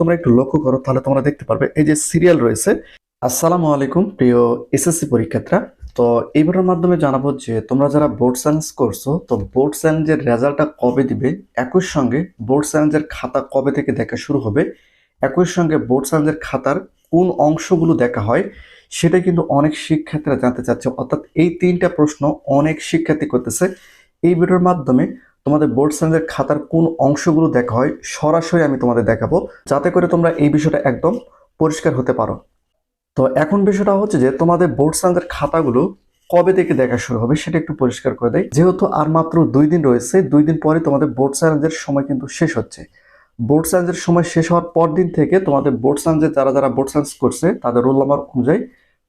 তোমরা একটু লক্ষ্য করো, তাহলে তোমরা দেখতে পারবে। এই যে সিরিয়াল রয়েছে, আসসালামু আলাইকুম প্রিয় এসএসসি পরীক্ষার্থীরা। তো এই ভিডিওর মাধ্যমে জানাব যে, তোমরা যারা বোর্ড সায়েন্স করছ, তো বোর্ড সায়েন্সের রেজাল্টটা কবে দিবে? একই সঙ্গে বোর্ড সায়েন্সের খাতা কবে থেকে দেখা শুরু হবে? একই সঙ্গে বোর্ড সায়েন্সের খাতার কোন অংশগুলো দেখা হয়, সেটা কিন্তু অনেক শিক্ষার্থীরা জানতে চাচ্ছে। অর্থাৎ এই তিনটা প্রশ্ন অনেক শিক্ষার্থী করতেছে। এই ভিডিওর মাধ্যমে তোমাদের বোর্ড সায়েন্সের খাতার কোন অংশগুলো দেখা হয়, সরাসরি আমি তোমাদের দেখাবো। যাতে করে তোমরা এই বিষয়টা একদম পরিষ্কার হতে পারো। তো এখন বিষয়টা হচ্ছে যে, তোমাদের বোর্ড সায়েন্সের খাতাগুলো কবে থেকে দেখা শুরু হবে সেটা একটু পরিষ্কার করে দেয় যেহেতু আর মাত্র দুই দিন রয়েছে, দুই দিন পরে তোমাদের বোর্ড সায়েন্সের সময় কিন্তু শেষ হচ্ছে। বোর্ড সায়েন্সের সময় শেষ হওয়ার পর দিন থেকে তোমাদের বোর্ড সায়েন্সের যারা যারা বোর্ড সায়েন্স করছে, তাদের রোল নাম্বার অনুযায়ী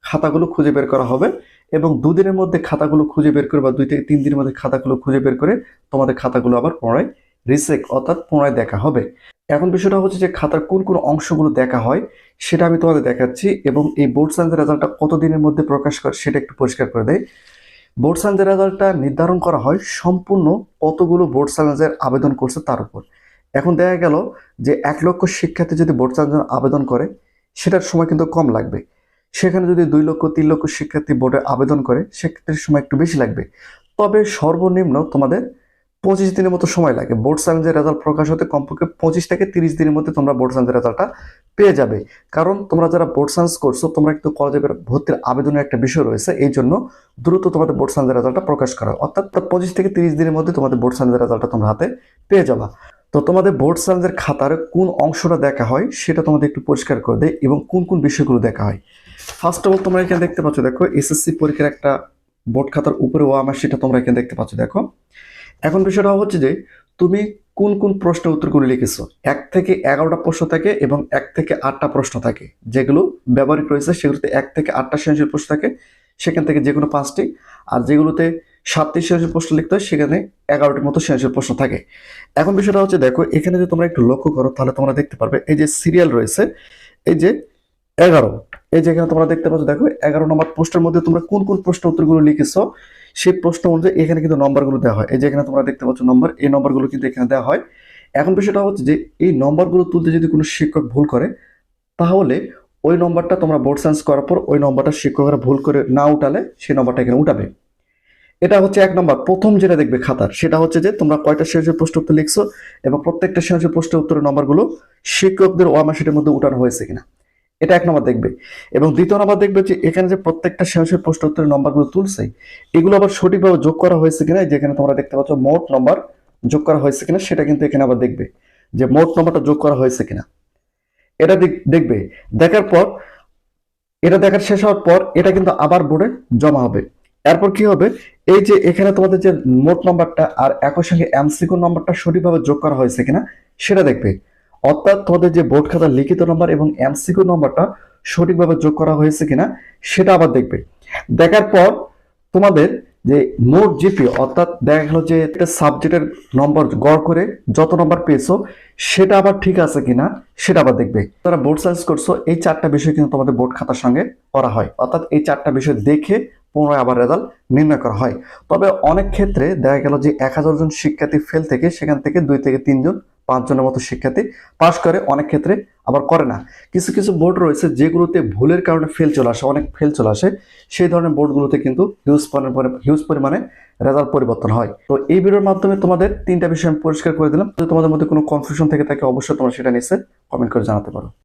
খাতাগুলো খুঁজে বের করা হবে। এবং দুদিনের মধ্যে খাতাগুলো খুঁজে বের করে বা দুই থেকে তিন দিনের মধ্যে খাতাগুলো খুঁজে বের করে তোমাদের খাতাগুলো আবার পুনরায় রিসেক অর্থাৎ পুনরায় দেখা হবে। এখন বিষয়টা হচ্ছে যে খাতার কোন কোন অংশগুলো দেখা হয় সেটা আমি তোমাদের দেখাচ্ছি এবং এই বোর্ড সায়েন্সের রেজাল্টটা কত দিনের মধ্যে প্রকাশ করে সেটা একটু পরিষ্কার করে দেয় বোর্ড সায়েন্সের রেজাল্টটা নির্ধারণ করা হয় সম্পূর্ণ কতগুলো বোর্ড সায়েন্সের আবেদন করছে তার উপর। এখন দেখা গেল যে এক লক্ষ শিক্ষার্থী যদি বোর্ড সায়েন্সের আবেদন করে, সেটার সময় কিন্তু কম লাগবে। সেখানে যদি দুই লক্ষ, তিন লক্ষ শিক্ষার্থী বোর্ডে আবেদন করে, সেক্ষেত্রে সময় একটু বেশি লাগবে। তবে সর্বনিম্ন তোমাদের পঁচিশ দিনের মতো সময় লাগে। বোর্ড সায়েন্সের রেজাল্ট প্রকাশ হতে কমপক্ষে পঁচিশ থেকে তিরিশ দিনের মধ্যে তোমরা বোর্ড সায়েন্সের রেজাল্টটা পেয়ে যাবে। কারণ তোমরা যারা বোর্ড সায়েন্স করছ, তোমরা কিন্তু কলেজে ভর্তির আবেদনের একটা বিষয় রয়েছে। এই জন্য দ্রুত তোমাদের বোর্ড সায়েন্সের রেজাল্টটা প্রকাশ করা। অর্থাৎ পঁচিশ থেকে তিরিশ দিনের মধ্যে তোমাদের বোর্ড সায়েন্সের রেজাল্টটা তোমরা হাতে পেয়ে যাবা। তো তোমাদের বোর্ড সায়েন্সের খাতার কোন অংশটা দেখা হয়, সেটা তোমাদের একটু পরিষ্কার করে দেয় এবং কোন কোন বিষয়গুলো দেখা হয়। ফার্স্ট অফ অল তোমরা এখানে দেখতে পাচ্ছ, দেখো এসএসসি পরীক্ষার একটা বোর্ড খাতার উপরে ও আমার সেটা তোমরা এখানে দেখতে পাচ্ছ, দেখো। এখন বিষয়টা হচ্ছে যে, তুমি কোন কোন প্রশ্নের উত্তরগুলো লিখেছো? এক থেকে এগারোটা প্রশ্ন থাকে এবং এক থেকে আটটা প্রশ্ন থাকে। যেগুলো ব্যবহারিক রয়েছে, সেগুলোতে এক থেকে আটটা সৃজনশীল প্রশ্ন থাকে, সেখান থেকে যে কোনো পাঁচটি। আর যেগুলোতে সাতটি সৃজনশীল প্রশ্ন লিখতে হয়, সেখানে এগারোটির মতো সৃজনশীল প্রশ্ন থাকে। এখন বিষয়টা হচ্ছে, দেখো, এখানে যদি তোমরা একটু লক্ষ্য করো, তাহলে তোমরা দেখতে পারবে, এই যে সিরিয়াল রয়েছে, এই যে এগারো এই যে এখানে তোমরা দেখতে পাচ্ছ, দেখো, এগারো নম্বর প্রশ্নের মধ্যে তোমরা কোন কোন প্রশ্ন উত্তরগুলো লিখেছো, সেই প্রশ্ন অনুযায়ী এখানে কিন্তু নম্বরগুলো দেওয়া হয়। এই যে এখানে তোমরা দেখতে পাচ্ছ নম্বর, এই নম্বরগুলো কিন্তু এখানে দেওয়া হয়। এখন বিষয়টা হচ্ছে যে, এই নম্বরগুলো তুলতে যদি কোনো শিক্ষক ভুল করে, তাহলে ওই নম্বরটা তোমরা বোর্ড সায়েন্স করার পর ওই নম্বরটা শিক্ষকরা ভুল করে না উঠালে সেই নম্বরটা এখানে উঠাবে। এটা হচ্ছে এক নম্বর। প্রথম যেটা দেখবে খাতার, সেটা হচ্ছে যে, তোমরা কয়টা সৃজনশীল প্রশ্ন উত্তর লিখছো এবং প্রত্যেকটা সৃজনশীল প্রশ্নের উত্তরের নম্বরগুলো শিক্ষকদের ওয়ামাশিটের মধ্যে উঠানো হয়েছে কিনা। এটা এক নম্বর দেখবে। এবং দ্বিতীয় নম্বর দেখবে যে এখানে যে প্রত্যেকটা সৃজনশীল প্রশ্ন উত্তরের নম্বরগুলো তুলছে, এগুলো আবার সঠিকভাবে যোগ করা হয়েছে কিনা যেখানে তোমরা দেখতে পাচ্ছ মোট নম্বর যোগ করা হয়েছে কিনা, সেটা কিন্তু এখানে আবার দেখবে যে মোট নম্বরটা যোগ করা হয়েছে কিনা। এটা দেখ- দেখবে, দেখার পর, এটা দেখার শেষ হওয়ার পর এটা কিন্তু আবার বোর্ডে জমা হবে। এরপর কি হবে? এই যে এখানে তোমাদের যে মোট নম্বরটা আর একই সঙ্গে এমসিকিউ নম্বরটা সঠিকভাবে যোগ করা হয়েছে কিনা, সেটা দেখবে। অর্থাৎ তোমাদের যে বোর্ড খাতার লিখিত নম্বর এবং এমসিকিউ নম্বরটা সঠিকভাবে যোগ করা হয়েছে কিনা সেটা আবার দেখবে। দেখার পর তোমাদের যে মোট জিপি অর্থাৎ দেখা গেল যে একটা সাবজেক্টের নম্বর গড় করে যত নম্বর পেয়েছ, সেটা আবার ঠিক আছে কিনা সেটা আবার দেখবে। তারা বোর্ড সায়েন্স করছ, এই চারটা বিষয় কিন্তু তোমাদের বোর্ড খাতার সঙ্গে করা হয়। অর্থাৎ এই চারটা বিষয় দেখে পুনরায় আবার রেজাল্ট নির্ণয় করা হয়। তবে অনেক ক্ষেত্রে দেখা গেল যে এক হাজার জন শিক্ষার্থী ফেল থেকে সেখান থেকে দুই থেকে তিনজন পাঁচজনের মতো শিক্ষার্থী পাশ করে, অনেক ক্ষেত্রে আবার করে না। কিছু কিছু বোর্ড রয়েছে যেগুলোতে ভুলের কারণে ফেল চলে আসে, অনেক ফেল চলে আসে। সেই ধরনের বোর্ডগুলোতে কিন্তু হিউজ পরিমাণে হিউজ পরিমাণে রেজাল্ট পরিবর্তন হয়। তো এই ভিডিওর মাধ্যমে তোমাদের তিনটা বিষয় আমি পরিষ্কার করে দিলাম। যদি তোমাদের মধ্যে কোনো কনফিউশন থেকে থাকে, অবশ্যই তোমরা সেটা নিচে কমেন্ট করে জানাতে পারো।